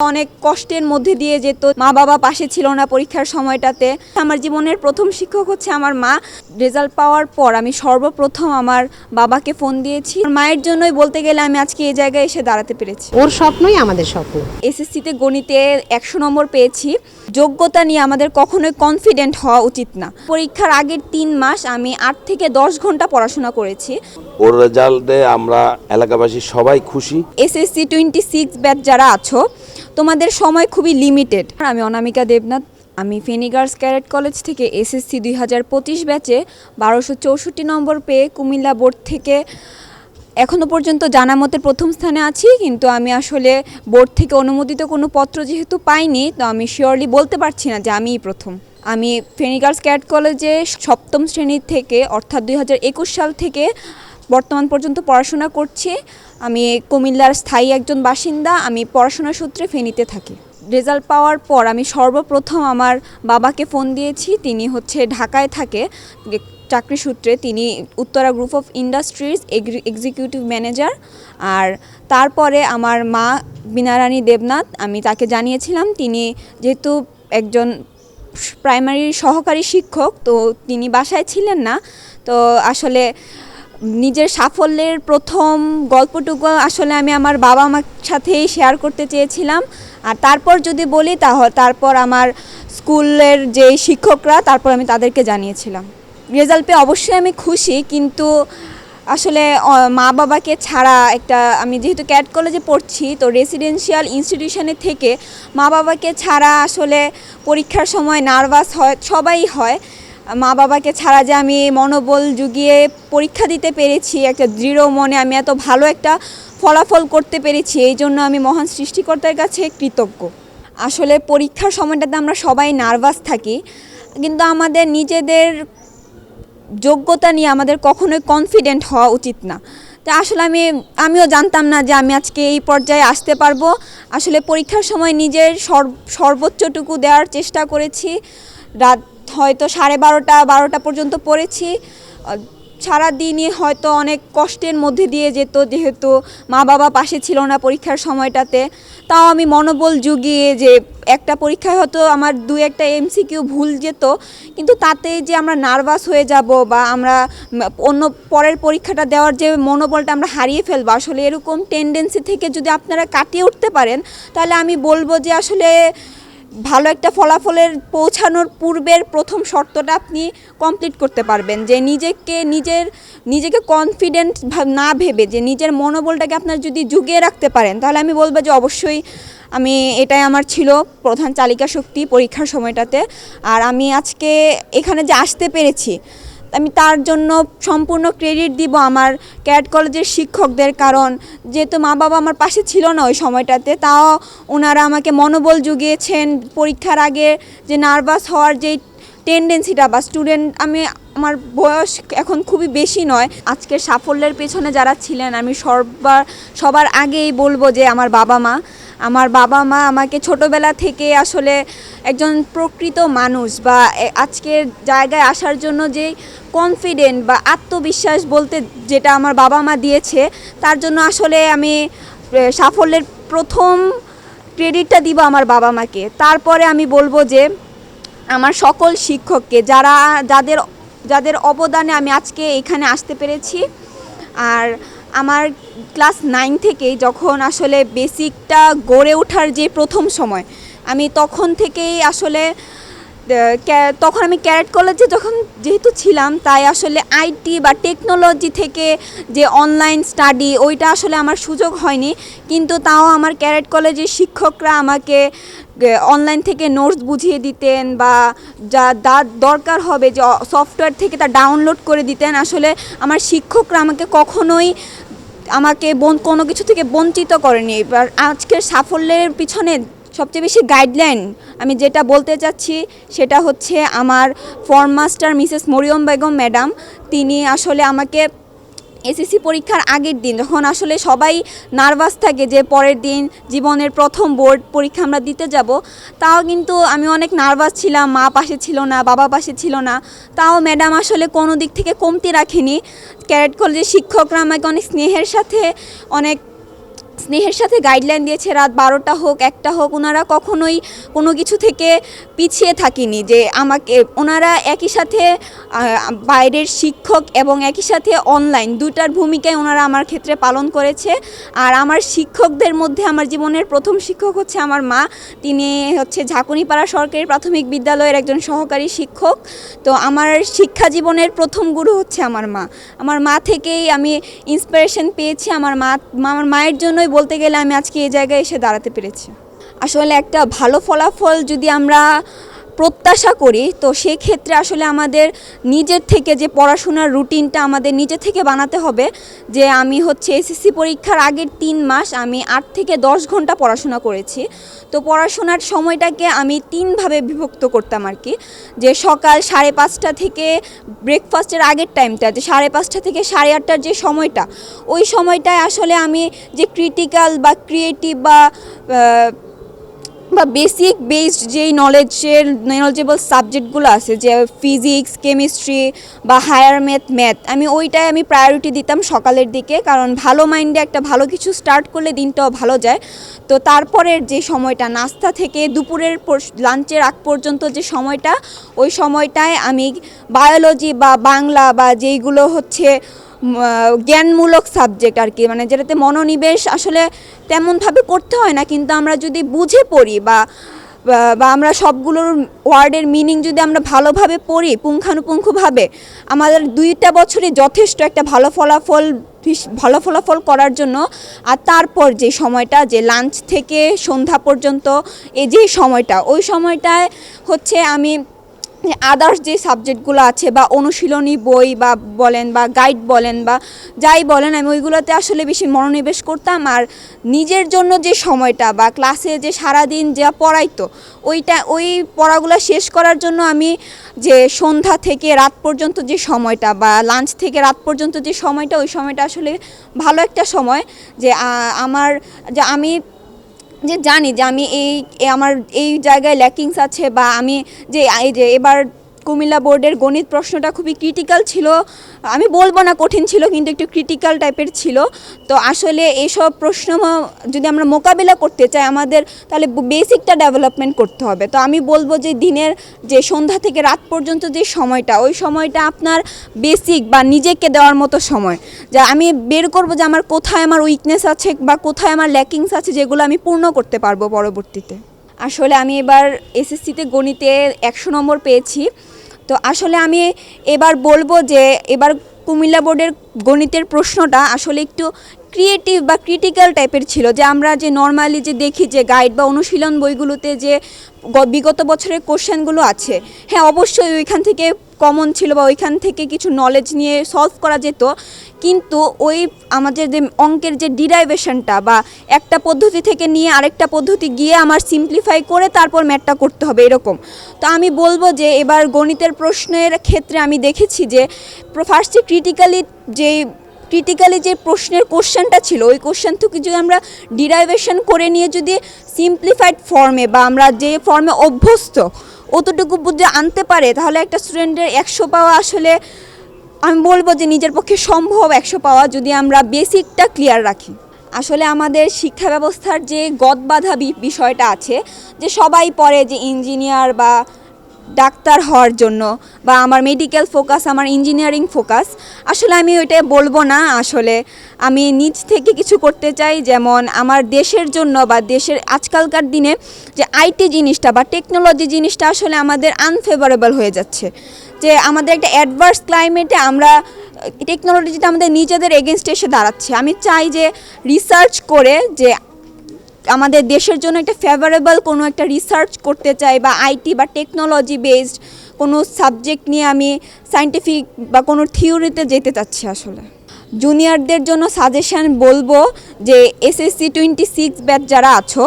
অনেক কষ্টের মধ্যে দিয়ে যেত। মা বাবা পাশে ছিল না পরীক্ষার সময়টাতে। আমার জীবনের প্রথম শিক্ষক হচ্ছে আমার মা। রেজাল্ট পাওয়ার পর আমি সর্বপ্রথম আমার বাবাকে ফোন দিয়েছি। মায়ের জন্যই বলতে গেলে আমি আজকে এই জায়গায় এসে দাঁড়াতে পেরেছি। ওর স্বপ্নই আমাদের স্বপ্ন। এসএসসিতে গণিতে একশো নম্বর পেয়েছি। যোগ্যতা নিয়ে আমাদের কখনোই কনফিডেন্ট হওয়া উচিত না। পরীক্ষার আগের তিন মাস আমি আট থেকে দশ ঘণ্টা পড়াশোনা করেছি। ওর রেজাল্টে আমরা এলাকাবাসী সবাই খুশি। এসএসসি টোয়েন্টি সিক্স ব্যাচ যারা আছো তোমাদের সময় খুবই লিমিটেড আমি অনামিকা দেবনাথ, আমি ফেনিগার্স ক্যারেট কলেজ থেকে এসএসসি দুই হাজার পঁচিশ ব্যাচে বারোশো চৌষট্টি নম্বর পেয়ে কুমিল্লা বোর্ড থেকে এখনও পর্যন্ত জানা মতে প্রথম স্থানে আছি, কিন্তু আমি আসলে বোর্ড থেকে অনুমোদিত কোনো পত্র যেহেতু পাইনি, তো আমি শিওরলি বলতে পারছি না যে আমিই প্রথম। আমি ফেনিগার্স ক্যারেট কলেজে সপ্তম শ্রেণি থেকে, অর্থাৎ দুই হাজার একুশ সাল থেকে বর্তমান পর্যন্ত পড়াশোনা করছি। আমি কুমিল্লার স্থায়ী একজন বাসিন্দা, আমি পড়াশোনার সূত্রে ফেনীতে থাকি। রেজাল্ট পাওয়ার পর আমি সর্বপ্রথম আমার বাবাকে ফোন দিয়েছি, তিনি হচ্ছে ঢাকায় থাকে। চাকরি সূত্রে তিনি Uttara group of industries executive manager. আর তারপরে আমার মা বিনারানী দেবনাথ, আমি তাকে জানিয়েছিলাম, তিনি যেহেতু একজন প্রাইমারি সহকারী শিক্ষক, তো তিনি বাসায় ছিলেন না। তো আসলে নিজের সাফল্যের প্রথম গল্পটুকু আসলে আমি আমার বাবা মার সাথেই শেয়ার করতে চেয়েছিলাম। আর তারপর যদি বলি তাহলে তারপর আমার স্কুলের যে শিক্ষকরা, তারপর আমি তাদেরকে জানিয়েছিলাম। রেজাল্ট পেয়ে অবশ্যই আমি খুশি, কিন্তু আসলে মা বাবাকে ছাড়া একটা, আমি যেহেতু ক্যাট কলেজে পড়ছি, তো রেসিডেন্সিয়াল ইনস্টিটিউশনে থেকে মা বাবাকে ছাড়া আসলে পরীক্ষার সময় নার্ভাস হয়, সবাই হয়। মা বাবাকে ছাড়া যে আমি মনোবল জুগিয়ে পরীক্ষা দিতে পেরেছি, একটা দৃঢ় মনে আমি এত ভালো একটা ফলাফল করতে পেরেছি, এই জন্য আমি মহান সৃষ্টিকর্তার কাছে কৃতজ্ঞ। আসলে পরীক্ষার সময়টাতে আমরা সবাই নার্ভাস থাকি, কিন্তু আমাদের নিজেদের যোগ্যতা নিয়ে আমাদের কখনোই কনফিডেন্ট হওয়া উচিত না। তা আসলে আমি, আমিও জানতাম না যে আমি আজকে এই পর্যায়ে আসতে পারব। আসলে পরীক্ষার সময় নিজের সর্বোচ্চটুকু দেওয়ার চেষ্টা করেছি। রাত হয়তো সাড়ে বারোটা বারোটা পর্যন্ত পড়েছি। আহ, সারাদিনই হয়তো অনেক কষ্টের মধ্যে দিয়ে যেত যেহেতু মা বাবা পাশে ছিল না পরীক্ষার সময়টাতে। তাও আমি মনোবল জুগিয়ে যে একটা পরীক্ষায় হয়তো আমার দু একটা এমসিকিউ ভুল যেত কিন্তু তাতে যে আমরা নার্ভাস হয়ে যাব বা আমরা অন্য পরের পরীক্ষাটা দেওয়ার যে মনোবলটা আমরা হারিয়ে ফেলব আসলে এরকম টেন্ডেন্সি থেকে যদি আপনারা কাটিয়ে উঠতে পারেন তাহলে আমি বলব যে আসলে ভালো একটা ফলাফলের পৌঁছানোর পূর্বের প্রথম শর্তটা আপনি কমপ্লিট করতে পারবেন, যে নিজেকে, নিজের, নিজেকে কনফিডেন্ট না ভেবে, যে নিজের মনোবলটাকে আপনার যদি জুগিয়ে রাখতে পারেন, তাহলে আমি বলব যে অবশ্যই আমি এটাই আমার ছিল প্রধান চালিকা শক্তি পরীক্ষার সময়টাতে। আর আমি আজকে এখানে যে আসতে পেরেছি আমি তার জন্য সম্পূর্ণ ক্রেডিট দিব আমার ক্যাট কলেজের শিক্ষকদের, কারণ যেহেতু মা বাবা আমার পাশে ছিল না ওই সময়টাতে, তাও ওনারা আমাকে মনোবল জুগিয়েছেন পরীক্ষার আগে যে নার্ভাস হওয়ার যে টেন্ডেন্সিটা বা স্টুডেন্ট আমি, আমার বয়স এখন খুবই বেশি নয়। আজকের সাফল্যের পেছনে যারা ছিলেন, আমি সবার সবার আগেই বলব যে আমার বাবা মা। আমার বাবা মা আমাকে ছোটবেলা থেকে আসলে একজন প্রকৃত মানুষ বা আজকের জায়গায় আসার জন্য যে কনফিডেন্ট বা আত্মবিশ্বাস বলতে যেটা আমার বাবা মা দিয়েছে, তার জন্য আসলে আমি সাফল্যের প্রথম ক্রেডিটটা দিব আমার বাবা মাকে। তারপরে আমি বলব যে আমার সকল শিক্ষককে, যারা যাদের যাদের অবদানে আমি আজকে এখানে আসতে পেরেছি, আর আমার ক্লাস নাইন থেকেই যখন আসলে বেসিকটা গড়ে ওঠার যে প্রথম সময়, আমি তখন থেকেই আসলে তখন আমি ক্যারেট কলেজে যখন যেহেতু ছিলাম, তাই আসলে আইটি বা টেকনোলজি থেকে যে অনলাইন স্টাডি, ওইটা আসলে আমার সুযোগ হয়নি। কিন্তু তাও আমার ক্যারেট কলেজের শিক্ষকরা আমাকে অনলাইন থেকে নোটস বুঝিয়ে দিতেন বা যা যা দরকার হবে যে সফটওয়্যার থেকে তা ডাউনলোড করে দিতেন। আসলে আমার শিক্ষকরা আমাকে কখনোই আমাকে কোনো কিছু থেকে বঞ্চিত করেনি। এবার আজকের সাফল্যের পিছনে সবচেয়ে বেশি গাইডলাইন আমি যেটা বলতে চাচ্ছি সেটা হচ্ছে আমার form master Mrs Mariam Begum madam তিনি আসলে আমাকে এসএসসি পরীক্ষার আগের দিন যখন আসলে সবাই নার্ভাস থাকে যে পরের দিন জীবনের প্রথম বোর্ড পরীক্ষা আমরা দিতে যাব, তাও কিন্তু আমি অনেক নার্ভাস ছিলাম, মা পাশে ছিল না, বাবা পাশে ছিল না, তাও ম্যাডাম আসলে কোনো দিক থেকে কমতি রাখেনি। ক্যারেট কলেজের শিক্ষকরা আমাকে অনেক স্নেহের সাথে অনেক স্নেহের সাথে গাইডলাইন দিয়েছে, রাত বারোটা হোক, একটা হোক, ওনারা কখনোই কোনো কিছু থেকে পিছিয়ে থাকেনি যে আমাকে, ওনারা একই সাথে বাইরের শিক্ষক এবং একই সাথে অনলাইন দুটার ভূমিকায় ওনারা আমার ক্ষেত্রে পালন করেছে। আর আমার শিক্ষকদের মধ্যে আমার জীবনের প্রথম শিক্ষক হচ্ছে আমার মা। তিনি হচ্ছে ঝাঁকুনিপাড়া সরকারি প্রাথমিক বিদ্যালয়ের একজন সহকারী শিক্ষক। তো আমার শিক্ষা জীবনের প্রথম গুরু হচ্ছে আমার মা। আমার মা থেকেই আমি ইন্সপিরেশন পেয়েছি। আমার মা, আমার মায়ের জন্যই বলতে গেলে আমি আজকে এই জায়গায় এসে দাঁড়াতে পেরেছি। আসলে একটা ভালো ফলাফল যদি আমরা প্রত্যাশা করি, তো সেক্ষেত্রে আসলে আমাদের নিজের থেকে যে পড়াশোনার রুটিনটা আমাদের নিজে থেকে বানাতে হবে, যে আমি হচ্ছে এসএসসি পরীক্ষার আগের তিন মাস আমি আট থেকে দশ ঘণ্টা পড়াশোনা করেছি। তো পড়াশোনার সময়টাকে আমি তিনভাবে বিভক্ত করতাম আর কি, যে সকাল সাড়ে পাঁচটা থেকে ব্রেকফাস্টের আগের টাইমটা যে সাড়ে পাঁচটা থেকে সাড়ে আটটার যে সময়টা, ওই সময়টায় আসলে আমি যে ক্রিটিক্যাল বা ক্রিয়েটিভ বা বা বেসিক বেসড যেই নলেজের নলেজেবল সাবজেক্টগুলো আছে, যে ফিজিক্স কেমিস্ট্রি বা হায়ার ম্যাথ ম্যাথ আমি ওইটাই আমি প্রায়োরিটি দিতাম সকালের দিকে। কারণ ভালো মাইন্ডে একটা ভালো কিছু স্টার্ট করলে দিনটাও ভালো যায়। তো তারপরের যে সময়টা, নাস্তা থেকে দুপুরের লাঞ্চের আগ পর্যন্ত যে সময়টা, ওই সময়টায় আমি বায়োলজি বা বাংলা বা যেইগুলো হচ্ছে জ্ঞানমূলক সাবজেক্ট আর কি। মানে যেটাতে মনোনিবেশ আসলে তেমনভাবে করতে হয় না, কিন্তু আমরা যদি বুঝে পড়ি বা, বা- আমরা সবগুলোর ওয়ার্ডের মিনিং যদি আমরা ভালোভাবে পড়ি, পুঙ্খানুপুঙ্খভাবে, আমাদের দুইটা বছরে যথেষ্ট একটা ভালো ফলাফল ভালো ফলাফল করার জন্য। আর তারপর যে সময়টা, যে লাঞ্চ থেকে সন্ধ্যা পর্যন্ত, এই যে সময়টা, ওই সময়টায় হচ্ছে আমি আদার্স যে সাবজেক্টগুলো আছে বা অনুশীলনী বই বা বলেন বা গাইড বলেন বা যাই বলেন, আমি ওইগুলোতে আসলে বেশি মনোনিবেশ করতাম। আর নিজের জন্য যে সময়টা বা ক্লাসে যে সারাদিন যা পড়াইতো, ওইটা, ওই পড়াগুলো শেষ করার জন্য আমি যে সন্ধ্যা থেকে রাত পর্যন্ত যে সময়টা বা লাঞ্চ থেকে রাত পর্যন্ত যে সময়টা, ওই সময়টা আসলে ভালো একটা সময়। যে আমার, যে আমি যে জানি যে আমি এই আমার এই জায়গায় ল্যাকিংস আছে বা আমি যে, এই যে এবার কুমিল্লা বোর্ডের গণিত প্রশ্নটা খুবই ক্রিটিক্যাল ছিল। আমি বলব না কঠিন ছিল, কিন্তু একটু ক্রিটিক্যাল টাইপের ছিল। তো আসলে এইসব প্রশ্ন যদি আমরা মোকাবিলা করতে চাই আমাদের, তাহলে বেসিকটা ডেভেলপমেন্ট করতে হবে। তো আমি বলব যে দিনের যে সন্ধ্যা থেকে রাত পর্যন্ত যে সময়টা, ওই সময়টা আপনার বেসিক বা নিজেকে দেওয়ার মতো সময়। যা আমি বের করব যে আমার কোথায় আমার উইকনেস আছে বা কোথায় আমার ল্যাকিংস আছে, যেগুলো আমি পূর্ণ করতে পারব পরবর্তীতে। আসলে আমি এবার এসএসসিতে গণিতে একশো নম্বর পেয়েছি। তো আসলে আমি এবার বলব যে এবার কুমিল্লা বোর্ডের গণিতের প্রশ্নটা আসলে একটু ক্রিয়েটিভ বা ক্রিটিক্যাল টাইপের ছিল, যে আমরা যে নর্মালি যে দেখি যে গাইড বা অনুশীলন বইগুলোতে যে বিগত বছরের কোশ্চেনগুলো আছে হ্যাঁ অবশ্যই ওইখান থেকে কমন ছিল বা ওইখান থেকে কিছু নলেজ নিয়ে সলভ করা যেত কিন্তু ওই আমাদের যে অঙ্কের যে ডিরাইভেশনটা বা একটা পদ্ধতি থেকে নিয়ে আরেকটা পদ্ধতি গিয়ে আমার সিম্পলিফাই করে তারপর ম্যাথটা করতে হবে, এরকম। তো আমি বলব যে এবার গণিতের প্রশ্নের ক্ষেত্রে আমি দেখেছি যে ফার্স্টে ক্রিটিক্যালি যে ক্রিটিক্যালি যে প্রশ্নের কোশ্চেনটা ছিল, ওই কোশ্চেন থেকে যদি আমরা ডিরাইভেশন করে নিয়ে যদি সিম্পলিফাইড ফর্মে বা আমরা যে ফর্মে অভ্যস্ত, অতটুকু বুঝে আনতে পারে, তাহলে একটা স্টুডেন্টের একশো পাওয়া আসলে আমি বলব যে নিজের পক্ষে সম্ভব একশো পাওয়া যদি আমরা বেসিকটা ক্লিয়ার রাখি। আসলে আমাদের শিক্ষা ব্যবস্থার যে গদবাধা বিষয়টা আছে, যে সবাই পড়ে যে ইঞ্জিনিয়ার বা ডাক্তার হওয়ার জন্য বা আমার মেডিকেল ফোকাস আমার ইঞ্জিনিয়ারিং ফোকাস আসলে আমি ওইটা বলব না। আসলে আমি নিজ থেকে কিছু করতে চাই, যেমন আমার দেশের জন্য বা দেশের আজকালকার দিনে যে আইটি জিনিসটা বা টেকনোলজি জিনিসটা আসলে আমাদের আনফেভারেবল হয়ে যাচ্ছে। যে আমাদের একটা অ্যাডভার্স ক্লাইমেটে আমরা টেকনোলজিটা আমাদের নিজেদের এগেনস্টে এসে দাঁড়াচ্ছে। আমি চাই যে রিসার্চ করে যে আমাদের দেশের জন্য একটা ফেভারেবল কোনো একটা রিসার্চ করতে চাই বা আইটি বা টেকনোলজি বেসড কোনো সাবজেক্ট নিয়ে আমি সায়েন্টিফিক বা কোনো থিওরিতে যেতে চাচ্ছি আসলে। জুনিয়রদের জন্য সাজেশন বলব যে এসএসসি টোয়েন্টি সিক্স ব্যাচ যারা আছো,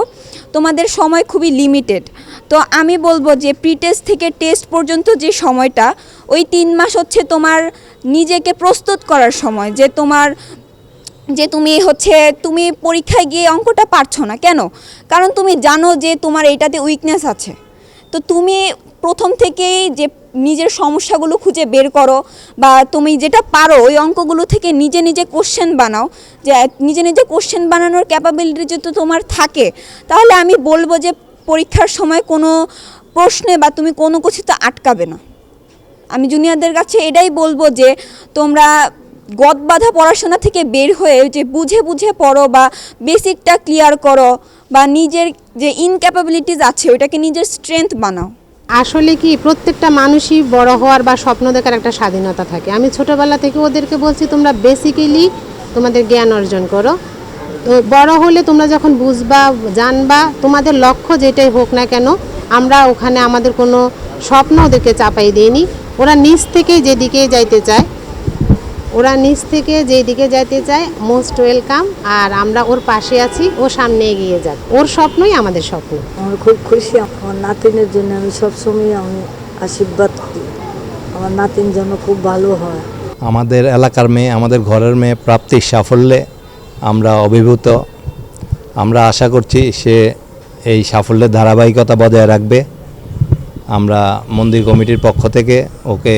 তোমাদের সময় খুবই লিমিটেড তো আমি বলব যে প্রি টেস্ট থেকে টেস্ট পর্যন্ত যে সময়টা, ওই তিন মাস হচ্ছে তোমার নিজেকে প্রস্তুত করার সময়, যে তোমার যে তুমি হচ্ছে, তুমি পরীক্ষায় গিয়ে অঙ্কটা পারছ না। কেন? কারণ তুমি জানো যে তোমার এইটাতে উইকনেস আছে। তো তুমি প্রথম থেকেই যে নিজের সমস্যাগুলো খুঁজে বের করো বা তুমি যেটা পারো, ওই অঙ্কগুলো থেকে নিজে নিজে কোশ্চেন বানাও। যে নিজে নিজে কোশ্চেন বানানোর ক্যাপাবিলিটি যদি তোমার থাকে, তাহলে আমি বলব যে পরীক্ষার সময় কোনো প্রশ্নে বা তুমি কোনো কিছুতে আটকাবে না। আমি জুনিয়রদের কাছে এটাই বলব যে তোমরা গদ বাঁধা পড়াশোনা থেকে বের হয়ে যে বুঝে বুঝে পড়ো বা বেসিকটা ক্লিয়ার করো বা নিজের যে ইনক্যাপাবিলিটিস আছে, ওইটাকে নিজের স্ট্রেংথ বানাও। আসলে কি, প্রত্যেকটা মানুষই বড় হওয়ার বা স্বপ্ন দেখার একটা স্বাধীনতা থাকে। আমি ছোটবেলা থেকে ওদেরকে বলছি, তোমরা বেসিক্যালি তোমাদের জ্ঞান অর্জন করো। তো বড় হলে তোমরা যখন বুঝবা, জানবা, তোমাদের লক্ষ্য যেটাই হোক না কেন, আমরা ওখানে আমাদের কোনো স্বপ্ন ওদেরকে চাপাই দিইনি। ওরা নিজ থেকেই যেদিকে যাইতে চায় ওরা নিচ থেকে যেদিকে যাইতে চায় মোস্ট ওয়েলকাম আর আমরা ওর পাশে আছি ও সামনে এগিয়ে যাক। ওর স্বপ্নই আমাদের স্বপ্ন। আমার খুব খুশি আমার নাতিনের জন্য আমি সবসময় আমি আশীর্বাদ করি। আমার নাতিন যেন খুব ভালো হয়। আমাদের এলাকার মেয়ে আমাদের ঘরের মেয়ে প্রাপ্তির সাফল্যে আমরা অভিভূত। আমরা আশা করছি সে এই সাফল্যের ধারাবাহিকতা বজায় রাখবে। আমরা মন্দির কমিটির পক্ষ থেকে ওকে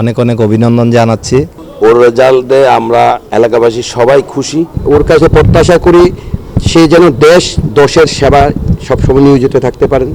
অনেক অনেক অভিনন্দন জানাচ্ছি। ওর রেজাল্টে আমরা এলাকাবাসী সবাই খুশি। ওর কাছে প্রত্যাশা করি সে যেন দেশ, দোষের সেবা সবসময় নিয়োজিত থাকতে পারেন।